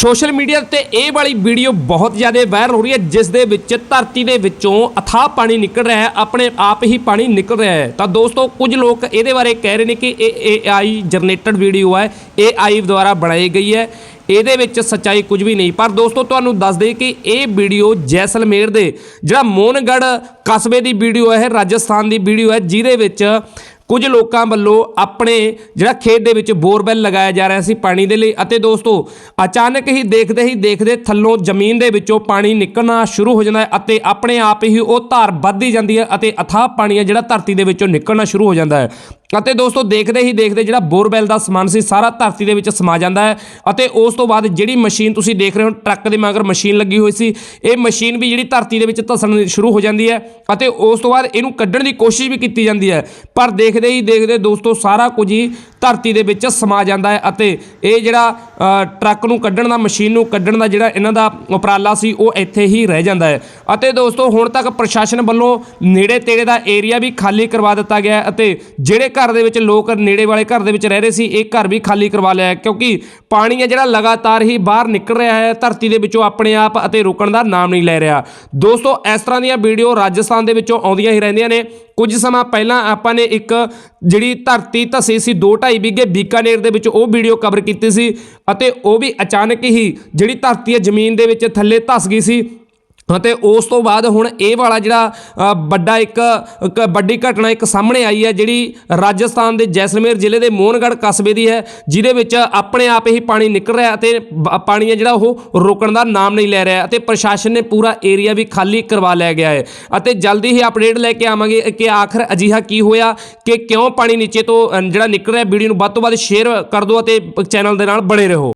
Social media ਤੇ ਇਹ ਵਾਲੀ ਵੀਡੀਓ ਬਹੁਤ ਜ਼ਿਆਦਾ ਵਾਇਰਲ ਹੋ ਰਹੀ ਹੈ, ਜਿਸ ਦੇ ਵਿੱਚ ਧਰਤੀ ਦੇ ਵਿੱਚੋਂ ਅਥਾਹ ਪਾਣੀ ਨਿਕਲ ਰਿਹਾ ਹੈ, ਆਪਣੇ ਆਪ ਹੀ ਪਾਣੀ ਨਿਕਲ ਰਿਹਾ ਹੈ। ਤਾਂ ਦੋਸਤੋ, ਕੁਝ ਲੋਕ ਇਹਦੇ ਬਾਰੇ ਕਹਿ ਰਹੇ ਨੇ ਕਿ ਇਹ AI ਜਨਰੇਟਡ ਵੀਡੀਓ ਹੈ AI ਦੁਆਰਾ ਬਣਾਈ ਗਈ ਹੈ। ਇਹਦੇ ਵਿੱਚ ਸੱਚਾਈ ਕੁਝ ਵੀ ਨਹੀਂ। ਪਰ ਦੋਸਤੋ, ਤੁਹਾਨੂੰ ਦੱਸ ਦੇਈਏ ਕਿ ਇਹ ਵੀਡੀਓ ਜੈਸਲਮੇਰ ਦੇ, ਜਿਹੜਾ ਮੋਹਨਗੜ੍ਹ ਕਸਬੇ ਦੀ ਵੀਡੀਓ ਹੈ, ਰਾਜਸਥਾਨ ਦੀ ਵੀਡੀਓ ਹੈ, ਜਿਹਦੇ ਵਿੱਚ ਕੁਝ ਲੋਕਾਂ ਵੱਲੋਂ ਆਪਣੇ ਜਿਹੜਾ ਖੇਤ ਦੇ ਵਿੱਚ ਬੋਰਵੈਲ ਲਗਾਇਆ ਜਾ ਰਿਹਾ ਸੀ ਪਾਣੀ ਦੇ ਲਈ ਅਤੇ ਦੋਸਤੋ, ਅਚਾਨਕ ਹੀ ਦੇਖਦੇ ਹੀ ਦੇਖਦੇ ਥੱਲੋਂ ਜ਼ਮੀਨ ਦੇ ਵਿੱਚੋਂ ਪਾਣੀ ਨਿਕਲਣਾ ਸ਼ੁਰੂ ਹੋ ਜਾਂਦਾ ਹੈ ਅਤੇ ਆਪਣੇ ਆਪ ਹੀ ਉਹ ਧਾਰ ਵੱਧਦੀ ਜਾਂਦੀ ਹੈ ਅਤੇ ਅਥਾਹ ਪਾਣੀ ਹੈ ਜਿਹੜਾ ਧਰਤੀ ਦੇ ਵਿੱਚੋਂ ਨਿਕਲਣਾ ਸ਼ੁਰੂ ਹੋ ਜਾਂਦਾ ਹੈ। ਅਤੇ ਦੋਸਤੋ ਦੇਖਦੇ ਹੀ ਦੇਖਦੇ ਜਿਹੜਾ ਬੋਰਵੈਲ ਦਾ ਸਮਾਨ ਸੀ, ਸਾਰਾ ਧਰਤੀ ਦੇ ਵਿੱਚ ਸਮਾ ਜਾਂਦਾ ਹੈ ਅਤੇ ਉਸ ਤੋਂ ਬਾਅਦ ਜਿਹੜੀ ਮਸ਼ੀਨ ਤੁਸੀਂ ਦੇਖ ਰਹੇ ਹੋ, ਟਰੱਕ ਦੇ ਮਗਰ ਮਸ਼ੀਨ ਲੱਗੀ ਹੋਈ ਸੀ, ਇਹ ਮਸ਼ੀਨ ਵੀ ਜਿਹੜੀ ਧਰਤੀ ਦੇ ਵਿੱਚ ਧਸਣ ਸ਼ੁਰੂ ਹੋ ਜਾਂਦੀ ਹੈ ਅਤੇ ਉਸ ਤੋਂ ਬਾਅਦ ਇਹਨੂੰ ਕੱਢਣ ਦੀ ਕੋਸ਼ਿਸ਼ ਵੀ ਕੀਤੀ ਜਾਂਦੀ ਹੈ। ਪਰ ਦੇਖਦੇ ਹੀ ਦੇਖਦੇ ਦੋਸਤੋ ਸਾਰਾ ਕੁਝ ਹੀ ਧਰਤੀ ਦੇ ਵਿੱਚ ਸਮਾ ਜਾਂਦਾ ਹੈ ਅਤੇ ਇਹ ਜਿਹੜਾ ਟਰੱਕ ਨੂੰ ਕੱਢਣ ਦਾ, ਮਸ਼ੀਨ ਨੂੰ ਕੱਢਣ ਦਾ ਜਿਹੜਾ ਇਹਨਾਂ ਦਾ ਉਪਰਾਲਾ ਸੀ, ਉਹ ਇੱਥੇ ਹੀ ਰਹਿ ਜਾਂਦਾ ਹੈ। ਅਤੇ ਦੋਸਤੋ, ਹੁਣ ਤੱਕ ਪ੍ਰਸ਼ਾਸਨ ਵੱਲੋਂ ਨੇੜੇ ਤੇੜੇ ਦਾ ਏਰੀਆ ਵੀ ਖਾਲੀ ਕਰਵਾ ਦਿੱਤਾ ਗਿਆ ਅਤੇ ਜਿਹੜੇ ਘਰ ਦੇ ਵਿੱਚ ਲੋਕ ਨੇੜੇ ਵਾਲੇ ਘਰ ਦੇ ਵਿੱਚ ਰਹਿ ਰਹੇ ਸੀ, ਇਹ ਘਰ ਵੀ ਖਾਲੀ ਕਰਵਾ ਲਿਆ ਕਿਉਂਕਿ ਪਾਣੀ ਹੈ ਜਿਹੜਾ ਲਗਾਤਾਰ ਹੀ ਬਾਹਰ ਨਿਕਲ ਰਿਹਾ ਹੈ, ਧਰਤੀ ਦੇ ਵਿੱਚੋਂ ਆਪਣੇ ਆਪ ਅਤੇ ਰੁਕਣ ਦਾ ਨਾਮ ਨਹੀਂ ਲੈ ਰਿਹਾ। ਦੋਸਤੋ, ਇਸ ਤਰ੍ਹਾਂ ਦੀਆਂ ਵੀਡੀਓ ਰਾਜਸਥਾਨ ਦੇ ਵਿੱਚੋਂ ਆਉਂਦੀਆਂ ਹੀ ਰਹਿੰਦੀਆਂ ਨੇ। ਕੁਝ ਸਮਾਂ ਪਹਿਲਾਂ ਆਪਾਂ ਨੇ ਇੱਕ ਜਿਹੜੀ ਧਰਤੀ ਧਸੀ ਸੀ 2.5 ਵਿਗੇ ਬੀਕਾਨੇਰ ਦੇ ਵਿੱਚ ਉਹ ਵੀਡੀਓ ਕਵਰ ਕੀਤੀ ਸੀ ਅਤੇ ਉਹ ਵੀ ਅਚਾਨਕ ਹੀ ਜਿਹੜੀ ਧਰਤੀ ਹੈ ਜ਼ਮੀਨ ਦੇ ਵਿੱਚ ਥੱਲੇ ਧਸ ਗਈ ਸੀ। ਅਤੇ ਉਸ ਤੋਂ ਬਾਅਦ ਹੁਣ ਇਹ ਵਾਲਾ ਜਿਹੜਾ ਵੱਡਾ ਇੱਕ ਇੱਕ ਵੱਡੀ ਘਟਨਾ ਇੱਕ ਸਾਹਮਣੇ ਆਈ ਹੈ, ਜਿਹੜੀ ਰਾਜਸਥਾਨ ਦੇ ਜੈਸਲਮੇਰ ਜ਼ਿਲ੍ਹੇ ਦੇ ਮੋਹਨਗੜ੍ਹ ਕਸਬੇ ਦੀ ਹੈ, ਜਿਹਦੇ ਵਿੱਚ ਆਪਣੇ ਆਪ ਹੀ ਪਾਣੀ ਨਿਕਲ ਰਿਹਾ ਅਤੇ ਬ- ਪਾਣੀ ਹੈ ਜਿਹੜਾ ਉਹ ਰੋਕਣ ਦਾ ਨਾਮ ਨਹੀਂ ਲੈ ਰਿਹਾ ਅਤੇ ਪ੍ਰਸ਼ਾਸਨ ਨੇ ਪੂਰਾ ਏਰੀਆ ਵੀ ਖਾਲੀ ਕਰਵਾ ਲਿਆ ਗਿਆ ਹੈ। ਅਤੇ ਜਲਦੀ ਹੀ ਅਪਡੇਟ ਲੈ ਕੇ ਆਵਾਂਗੇ ਕਿ ਆਖਰ ਅਜਿਹਾ ਕੀ ਹੋਇਆ, ਕਿ ਕਿਉਂ ਪਾਣੀ ਨੀਚੇ ਤੋਂ ਜਿਹੜਾ ਨਿਕਲ ਰਿਹਾ ਵੀਡੀਓ ਨੂੰ ਵੱਧ ਤੋਂ ਵੱਧ ਸ਼ੇਅਰ ਕਰ ਦਿਓ ਅਤੇ ਚੈਨਲ ਦੇ ਨਾਲ ਬਣੇ ਰਹੋ।